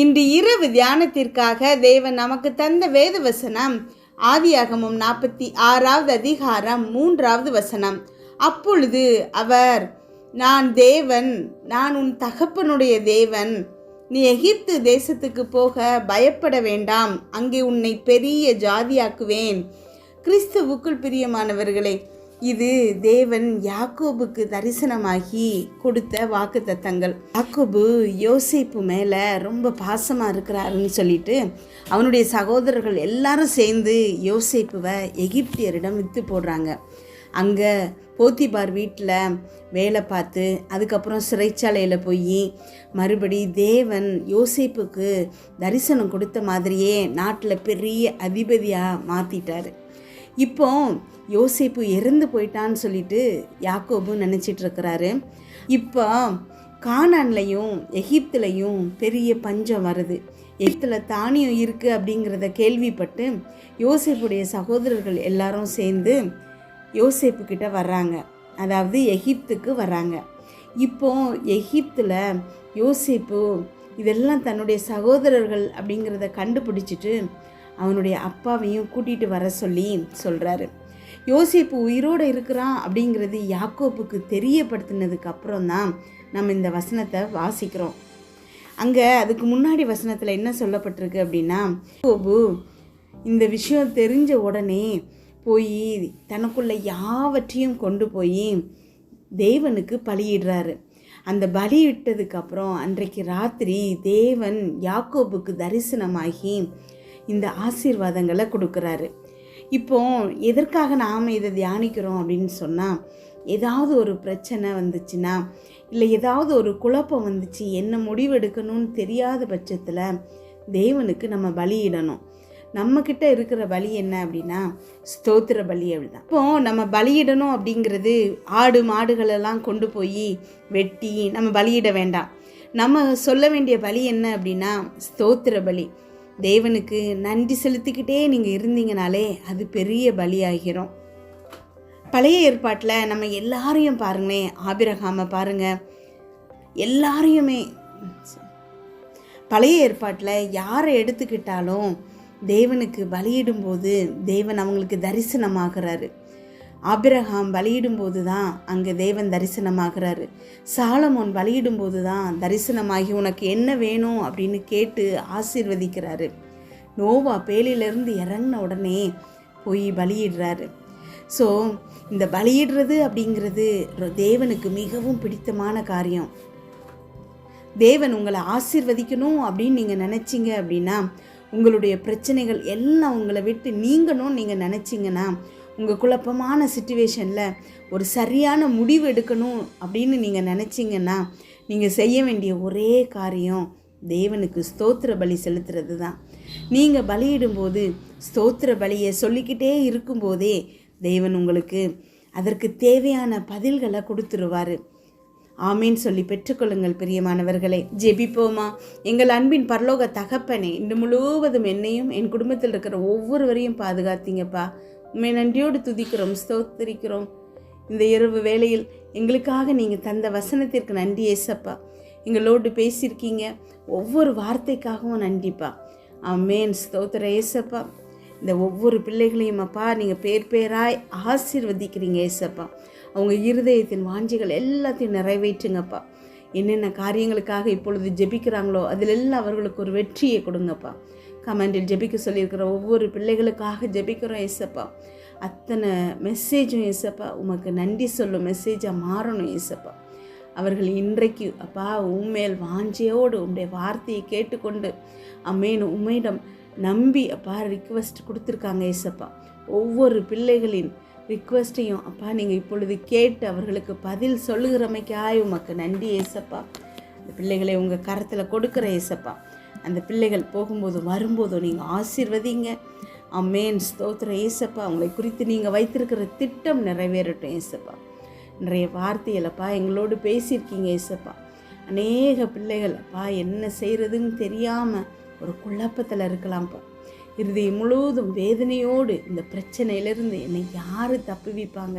இன்று இரவு தியானத்திற்காக தேவன் நமக்கு தந்த வேத வசனம் ஆதியாகமும் நாற்பத்தி ஆறாவது அதிகாரம் மூன்றாவது வசனம். அப்பொழுது அவர் நான் தேவன் நான் உன் தகப்பனுடைய தேவன். நீ எகிப்து தேசத்துக்கு போக பயப்பட வேண்டாம். அங்கே உன்னை பெரிய ஜாதியாக்குவேன். கிறிஸ்துவுக்குள் பிரியமானவர்களே இது தேவன் யாக்கோபுக்கு தரிசனமாகி கொடுத்த வாக்கு தத்தங்கள் யாக்கோபு யோசிப்பு மேலே ரொம்ப பாசமாக இருக்கிறாருன்னு சொல்லிட்டு அவனுடைய சகோதரர்கள் எல்லாரும் சேர்ந்து யோசிப்புவை எகிப்தியரிடம் விற்று போடுறாங்க. அங்கே போத்திபார் வீட்டில் வேலை பார்த்து அதுக்கப்புறம் சிறைச்சாலையில் போய் மறுபடி தேவன் யோசிப்புக்கு தரிசனம் கொடுத்த மாதிரியே நாட்டில் பெரிய அதிபதியாக மாற்றிட்டாரு இப்போ யோசிப்பு இறந்து போயிட்டான்னு சொல்லிட்டு யாக்கோபு நினச்சிட்டு இருக்கிறாரு இப்போ கானான்லையும் எகிப்துலையும் பெரிய பஞ்சம் வருது. எகிப்தில் தானியம் இருக்குது அப்படிங்கிறத கேள்விப்பட்டு யோசேப்புடைய சகோதரர்கள் எல்லாரும் சேர்ந்து யோசேப்பு கிட்ட வர்றாங்க. அதாவது எகிப்துக்கு வர்றாங்க. இப்போ எகிப்தில் யோசிப்பு இதெல்லாம் தன்னுடைய சகோதரர்கள் அப்படிங்கிறத கண்டுபிடிச்சிட்டு அவனுடைய அப்பாவையும் கூட்டிகிட்டு வர சொல்லி சொல்கிறாரு யோசிப்பு உயிரோடு இருக்கிறான் அப்படிங்கிறது யாக்கோப்புக்கு தெரியப்படுத்தினதுக்கு அப்புறம் தான் நம்ம இந்த வசனத்தை வாசிக்கிறோம். அங்கே அதுக்கு முன்னாடி வசனத்தில் என்ன சொல்லப்பட்டிருக்கு அப்படின்னா யாக்கோபு இந்த விஷயம் தெரிஞ்ச உடனே போய் தனக்குள்ள யாவற்றையும் கொண்டு போய் தேவனுக்கு பலியிடுறாரு. அந்த பலியிட்டதுக்கு அப்புறம் அன்றைக்கு ராத்திரி தேவன் யாக்கோபுக்கு தரிசனமாகி இந்த ஆசீர்வாதங்களை கொடுக்குறாரு. இப்போ எதற்காக நாம் இதை தியானிக்கிறோம் அப்படின்னு சொன்னால் ஏதாவது ஒரு பிரச்சனை வந்துச்சுன்னா இல்லை ஏதாவது ஒரு குழப்பம் வந்துச்சு என்ன முடிவெடுக்கணும்னு தெரியாத பட்சத்தில் தேவனுக்கு நம்ம பலியிடணும். நம்மக்கிட்ட இருக்கிற பலி என்ன அப்படின்னா ஸ்தோத்திர பலி அப்படிதான் இப்போ நம்ம பலியிடணும் அப்படிங்கிறது ஆடு மாடுகளெல்லாம் கொண்டு போய் வெட்டி நம்ம பலியிட வேண்டாம். நம்ம சொல்ல வேண்டிய பலி என்ன அப்படின்னா ஸ்தோத்திர பலி. தேவனுக்கு நன்றி செலுத்திக்கிட்டே நீங்கள் இருந்தீங்கனாலே அது பெரிய பலியாகிறோம் பழைய ஏற்பாட்டில் நம்ம எல்லாரையும் பாருங்களேன் ஆபிரகாமை பாருங்கள் எல்லாரையுமே பழைய ஏற்பாட்டில் யாரை எடுத்துக்கிட்டாலும் தேவனுக்கு பலியிடும்போது தேவன் அவங்களுக்கு தரிசனமாகிறாரு. ஆபிரகாம் பலியிடும்போது தான் அங்கே தேவன் தரிசனமாகிறாரு. சாலமோன் பலியிடும்போது தான் தரிசனமாகி உனக்கு என்ன வேணும் அப்படின்னு கேட்டு ஆசீர்வதிக்கிறாரு. நோவா பேலிலிருந்து இறங்கின உடனே போய் பலியிடுறாரு. ஸோ இந்த பலியிடுறது அப்படிங்கிறது தேவனுக்கு மிகவும் பிடித்தமான காரியம். தேவன் உங்களை ஆசீர்வதிக்கணும் அப்படின்னு நீங்கள் நினச்சிங்க அப்படின்னா உங்களுடைய பிரச்சனைகள் எல்லாம் உங்களை விட்டு நீங்கணும்னு நீங்கள் நினச்சிங்கன்னா உங்கள் குழப்பமான சுச்சுவேஷனில் ஒரு சரியான முடிவு எடுக்கணும் அப்படின்னு நீங்கள் நினச்சிங்கன்னா நீங்கள் செய்ய வேண்டிய ஒரே காரியம் தேவனுக்கு ஸ்தோத்திர பலி செலுத்துறது தான் நீங்கள் பலியிடும்போது ஸ்தோத்திர பலியை சொல்லிக்கிட்டே இருக்கும்போதே தேவன் உங்களுக்கு அதற்கு தேவையான பதில்களை கொடுத்துருவார். ஆமீன் சொல்லி பெற்றுக்கொள்ளுங்கள் பிரியமானவர்களே. ஜெபிப்போமா? எங்கள் அன்பின் பரலோக தகப்பனே இன்று முழுவதும் என்னையும் என் குடும்பத்தில் இருக்கிற ஒவ்வொருவரையும் பாதுகாத்தீங்கப்பா. உண்மை நன்றியோடு துதிக்கிறோம் ஸ்தோத்திரிக்கிறோம். இந்த இரவு வேளையில் எங்களுக்காக நீங்கள் தந்த வசனத்திற்கு நன்றி ஏசப்பா. எங்களோடு பேசியிருக்கீங்க. ஒவ்வொரு வார்த்தைக்காகவும் நன்றிப்பா. அம்மேன் ஸ்தோத்திர ஏசப்பா. இந்த ஒவ்வொரு பிள்ளைகளையும் அப்பா நீங்கள் பேர் பேராய் ஆசீர்வதிக்கிறீங்க ஏசப்பா. அவங்க இருதயத்தின் வாஞ்சிகள் எல்லாத்தையும் நிறைவேற்றுங்கப்பா. என்னென்ன காரியங்களுக்காக இப்பொழுது ஜெபிக்கிறாங்களோ அதில் எல்லாம் அவர்களுக்கு ஒரு வெற்றியை கொடுங்கப்பா. கமெண்டில் ஜெபிக்க சொல்லியிருக்கிற ஒவ்வொரு பிள்ளைகளுக்காக ஜெபிக்கிறோம் ஏசப்பா அத்தனை மெசேஜும் ஏசப்பா உமக்கு நன்றி சொல்லும் மெசேஜாக மாறணும் ஏசப்பா அவர்கள் இன்றைக்கு அப்பா உண்மையில் வாஞ்சையோடு உங்களுடைய வார்த்தையை கேட்டுக்கொண்டு அம்மேனு உம்மையிடம் நம்பி அப்பா ரிக்வெஸ்ட் கொடுத்துருக்காங்க ஏசப்பா ஒவ்வொரு பிள்ளைகளின் ரிக்வெஸ்ட்டையும் அப்பா நீங்கள் இப்பொழுது கேட்டு அவர்களுக்கு பதில் சொல்லுகிறமைக்காய் உமக்கு நன்றி ஏசப்பா இந்த பிள்ளைகளை உங்கள் கரத்தில் கொடுக்குற ஏசப்பா அந்த பிள்ளைகள் போகும்போதும் வரும்போதும் நீங்கள் ஆசீர்வதிங்க. அம்மேன் ஸ்தோத்திர ஏசப்பா அவங்களை குறித்து நீங்கள் வைத்திருக்கிற திட்டம் நிறைவேறட்டும் ஏசப்பா. நிறைய வார்த்தைகளப்பா எங்களோடு பேசியிருக்கீங்க ஏசப்பா. அநேக பிள்ளைகளப்பா என்ன செய்கிறதுன்னு தெரியாமல் ஒரு குழப்பத்தில் இருக்கலாம்ப்பா. இருதயம் முழுவதும் வேதனையோடு இந்த பிரச்சனையிலிருந்து என்னை யார் தப்புவிப்பாங்க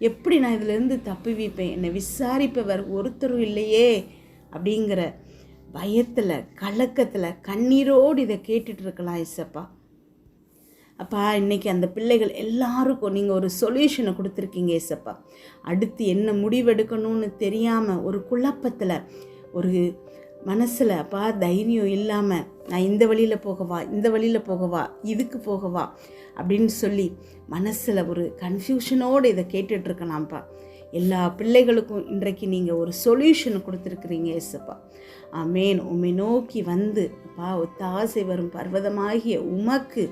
எப்படி நான் இதிலேருந்து தப்புவிப்பேன் என்னை விசாரிப்பவர் ஒருத்தரும் இல்லையே அப்படிங்கிற பயத்தில் கலக்கத்தில் கண்ணீரோடு இதை கேட்டுட்டு இருக்கலாம் இசப்பா அப்பா இன்னைக்கு அந்த பிள்ளைகள் எல்லாருக்கும் நீங்கள் ஒரு சொல்யூஷனை கொடுத்துருக்கீங்க ஏசப்பா அடுத்து என்ன முடிவெடுக்கணும்னு தெரியாமல் ஒரு குழப்பத்தில் ஒரு மனசில் அப்பா தைரியம் இல்லாமல் நான் இந்த வழியில் போகவா இந்த வழியில் போகவா இதுக்கு போகவா அப்படின்னு சொல்லி மனசில் ஒரு கன்ஃபியூஷனோடு இதை கேட்டுட்ருக்கலாம்ப்பா எல்லா பிள்ளைகளுக்கும் இன்றைக்கு நீங்கள் ஒரு சொல்யூஷன் கொடுத்துருக்குறீங்க ஏசப்பா. ஆமேன். உம்மை நோக்கி வந்து அப்பா ஒத்தாசை வரும் பர்வதமாகிய உமக்கு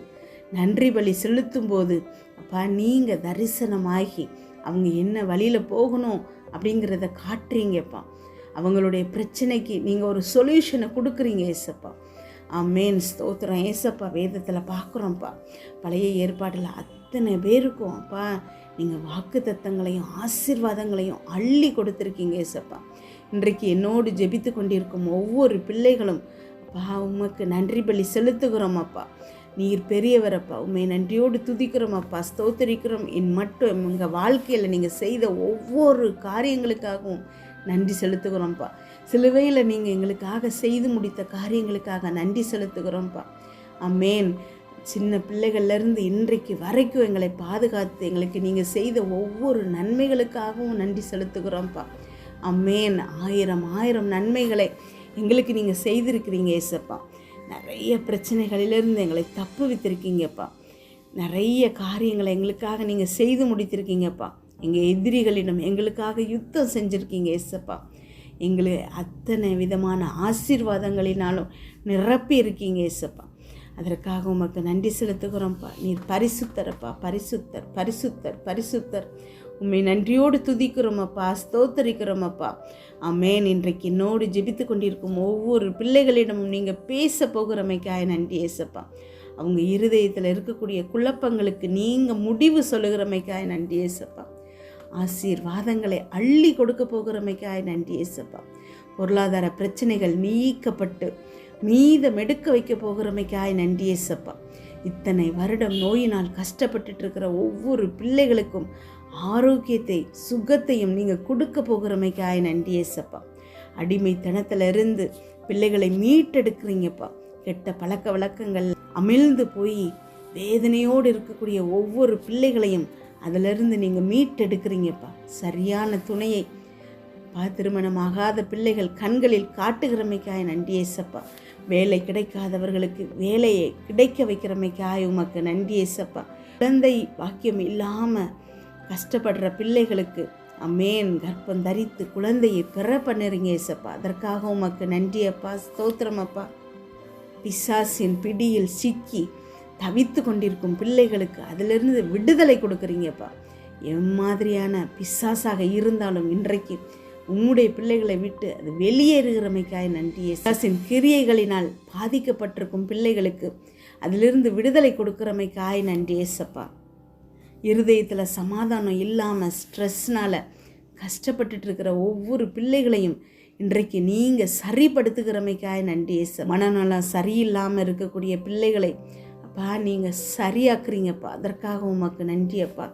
நன்றி பலி செலுத்தும் போது அப்பா நீங்கள் தரிசனமாகி அவங்க என்ன வழியில் போகணும் அப்படிங்கிறத காட்டுறீங்கப்பா. அவங்களுடைய பிரச்சனைக்கு நீங்கள் ஒரு சொல்யூஷனை கொடுக்குறீங்க ஏசப்பா. ஆமேன். ஸ்தோத்திரம். ஏசப்பா வேதத்தில் பார்க்குறோம்ப்பா பழைய ஏற்பாட்டில் அத்தனை பேருக்கும் அப்பா நீங்கள் வாக்கு தத்தங்களையும் ஆசீர்வாதங்களையும் அள்ளி கொடுத்துருக்கீங்க ஏசப்பா. இன்றைக்கு என்னோடு ஜெபித்து கொண்டிருக்கும் ஒவ்வொரு பிள்ளைகளும் அப்பா உமக்கு நன்றி பலி செலுத்துகிறோம் அப்பா. நீர் பெரியவரப்பா உண்மை நன்றியோடு துதிக்கிறோம் அப்பா. ஸ்தோத்தரிக்கிறோம். என் மட்டும் எங்கள் வாழ்க்கையில் நீங்கள் செய்த ஒவ்வொரு காரியங்களுக்காகவும் நன்றி செலுத்துகிறோம்ப்பா சிலுவையில் நீங்கள் எங்களுக்காக செய்து முடித்த காரியங்களுக்காக நன்றி செலுத்துகிறோம்ப்பா அம்மேன் சின்ன பிள்ளைகள்லேருந்து இன்றைக்கு வரைக்கும் எங்களை பாதுகாத்து எங்களுக்கு நீங்கள் செய்த ஒவ்வொரு நன்மைகளுக்காகவும் நன்றி செலுத்துகிறோம்ப்பா. அம்மேன். ஆயிரம் ஆயிரம் நன்மைகளை எங்களுக்கு நீங்கள் செய்திருக்கிறீங்க ஏசப்பா. நிறைய பிரச்சனைகளிலிருந்து எங்களை தப்பு வித்திருக்கீங்கப்பா. நிறைய காரியங்களை எங்களுக்காக நீங்கள் செய்து முடித்திருக்கீங்கப்பா. எங்கள் எதிரிகளிடம் எங்களுக்காக யுத்தம் செஞ்சுருக்கீங்க ஏசப்பா. எங்களை அத்தனை விதமான ஆசீர்வாதங்களினாலும் நிரப்பி இருக்கீங்க ஏசப்பா. அதற்காக உமக்கு நன்றி செலுத்துகிறோம்ப்பா. நீர் பரிசுத்தரப்பா பரிசுத்தர் பரிசுத்தர் பரிசுத்தர். உண்மை நன்றியோடு துதிக்கிறோமப்பா ஸ்தோத்தரிக்கிறோமப்பா. அமேன் இன்றைக்கு என்னோடு ஜெபித்து கொண்டிருக்கும் ஒவ்வொரு பிள்ளைகளிடமும் நீங்கள் பேச போகிறமைக்காய் நன்றி ஏசப்பா. அவங்க இருதயத்தில் இருக்கக்கூடிய குழப்பங்களுக்கு நீங்கள் முடிவு சொல்லுகிறமைக்காய் நன்றி ஏசப்பா. ஆசீர்வாதங்களை அள்ளி கொடுக்க போகிறமைக்காய் நன்றி ஏசப்பா. பொருளாதார பிரச்சனைகள் நீக்கப்பட்டு மீதம் எடுக்க வைக்க போகிறமைக்காய் நன்றி ஏசப்பா இத்தனை வருடம் நோயினால் கஷ்டப்பட்டுட்டு இருக்கிற ஒவ்வொரு பிள்ளைகளுக்கும் ஆரோக்கியத்தை சுகத்தையும் நீங்கள் கொடுக்க போகிறமைக்காய் நன்றி ஏசப்பா அடிமைத்தனத்திலிருந்து பிள்ளைகளை மீட்டெடுக்கிறீங்கப்பா. கெட்ட பழக்க வழக்கங்கள் அமிழ்ந்து போய் வேதனையோடு இருக்கக்கூடிய ஒவ்வொரு பிள்ளைகளையும் அதிலிருந்து நீங்கள் மீட்டெடுக்கிறீங்கப்பா. சரியான துணையை பா திருமணமாகாத பிள்ளைகள் கண்களில் காட்டுகிறமைக்காய் நன்றி ஏசப்பா வேலை கிடைக்காதவர்களுக்கு வேலையை கிடைக்க வைக்கிறமைக்காய் உமக்கு நன்றி ஏசப்பா. குழந்தை வாக்கியம் இல்லாமல் கஷ்டப்படுற பிள்ளைகளுக்கு அம்மேன் கர்ப்பம் தரித்து குழந்தையை பிற பண்ணுறீங்க ஏசப்பா. அதற்காக உமக்கு நன்றி அப்பா. ஸ்தோத்திரம் அப்பா. பிசாசின் பிடியில் சிக்கி தவித்து கொண்டிருக்கும் பிள்ளைகளுக்கு அதிலிருந்து விடுதலை கொடுக்குறீங்கப்பா. எம்மாதிரியான பிசாசாக இருந்தாலும் இன்றைக்கு உம்முடைய பிள்ளைகளை விட்டு அது வெளியேறுகிறமைக்காய் நன்றி பிசாசின் கிரியைகளினால் பாதிக்கப்பட்டிருக்கும் பிள்ளைகளுக்கு அதிலிருந்து விடுதலை கொடுக்குறமைக்காய் நன்றி ஏசப்பா இருதயத்தில் சமாதானம் இல்லாமல் ஸ்ட்ரெஸ்னால் கஷ்டப்பட்டுட்டு இருக்கிற ஒவ்வொரு பிள்ளைகளையும் இன்றைக்கு நீங்கள் சரிப்படுத்துகிறமைக்காய் நன்றி ஏச மனநலம் சரியில்லாமல் இருக்கக்கூடிய பிள்ளைகளை அப்பா நீங்கள் சரியாக்குறீங்கப்பா. அதற்காக உமக்கு நன்றியப்பா.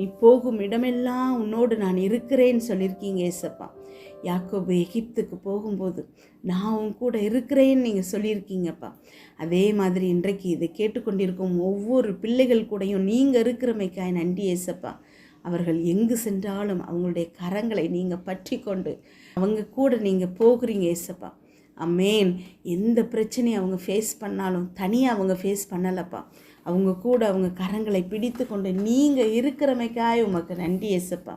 நீ போகும் இடமெல்லாம் உன்னோடு நான் இருக்கிறேன்னு சொல்லியிருக்கீங்க ஏசப்பா. யாக்கோபு எகிப்துக்கு போகும்போது நான் உன் கூட இருக்கிறேன்னு நீங்கள் சொல்லியிருக்கீங்கப்பா. அதே மாதிரி இன்றைக்கு இதை கேட்டுக்கொண்டிருக்கும் ஒவ்வொரு பிள்ளைகள் கூடயும் நீங்கள் இருக்கிறமைக்காய் நன்றி ஏசப்பா. அவர்கள் எங்கு சென்றாலும் அவங்களுடைய கரங்களை நீங்கள் பற்றி கொண்டு அவங்க கூட நீங்கள் போகிறீங்க ஏசப்பா. அம்மேன் எந்த பிரச்சனையும் அவங்க ஃபேஸ் பண்ணாலும் தனியாக அவங்க ஃபேஸ் பண்ணலப்பா. அவங்க கூட அவங்க கரங்களை பிடித்து கொண்டு நீங்கள் இருக்கிறமைக்காய் உமக்கு நன்றி ஏசப்பா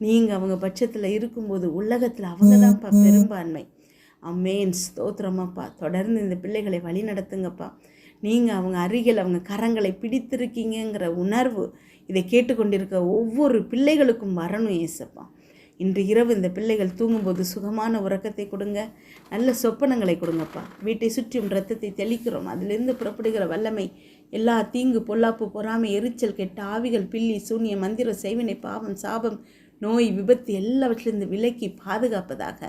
நீங்கள் அவங்க பட்சத்தில் இருக்கும்போது உலகத்தில் அவங்க தான்ப்பா பெரும்பான்மை. அம்மேன் ஸ்தோத்திரமாப்பா. தொடர்ந்து இந்த பிள்ளைகளை வழி நடத்துங்கப்பா. நீங்கள் அவங்க அருகில் அவங்க கரங்களை பிடித்திருக்கீங்கிற உணர்வு இதை கேட்டுக்கொண்டிருக்க ஒவ்வொரு பிள்ளைகளுக்கும் வரணும் ஏசப்பா இன்று இரவு இந்த பிள்ளைகள் தூங்கும்போது சுகமான உறக்கத்தை கொடுங்க. நல்ல சொப்பனங்களை கொடுங்கப்பா. வீட்டை சுற்றியும் ரத்தத்தை தெளிக்கிறோம். அதிலிருந்து புறப்படுகிற வல்லமை எல்லா தீங்கு பொல்லாப்பு பொறாமை எரிச்சல் கெட்ட ஆவிகள் பில்லி சூன்ய மந்திர செய்வினை பாவம் சாபம் நோய் விபத்து எல்லாவற்றிலிருந்து விலக்கி பாதுகாப்பதாக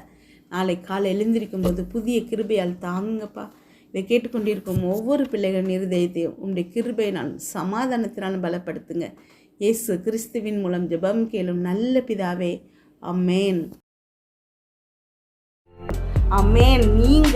நாளை காலை எழுந்திருக்கும் போது புதிய கிருபையால் தாங்குங்கப்பா. இதை கேட்டுக்கொண்டிருக்கும் ஒவ்வொரு பிள்ளைகளின் இருதயத்தையும் உங்களுடைய நான் சமாதானத்தினால் பலப்படுத்துங்க. இயேசு கிறிஸ்துவின் மூலம் ஜெபம் கேளும் நல்ல பிதாவே அம்மேன் அம்மேன் நீங்க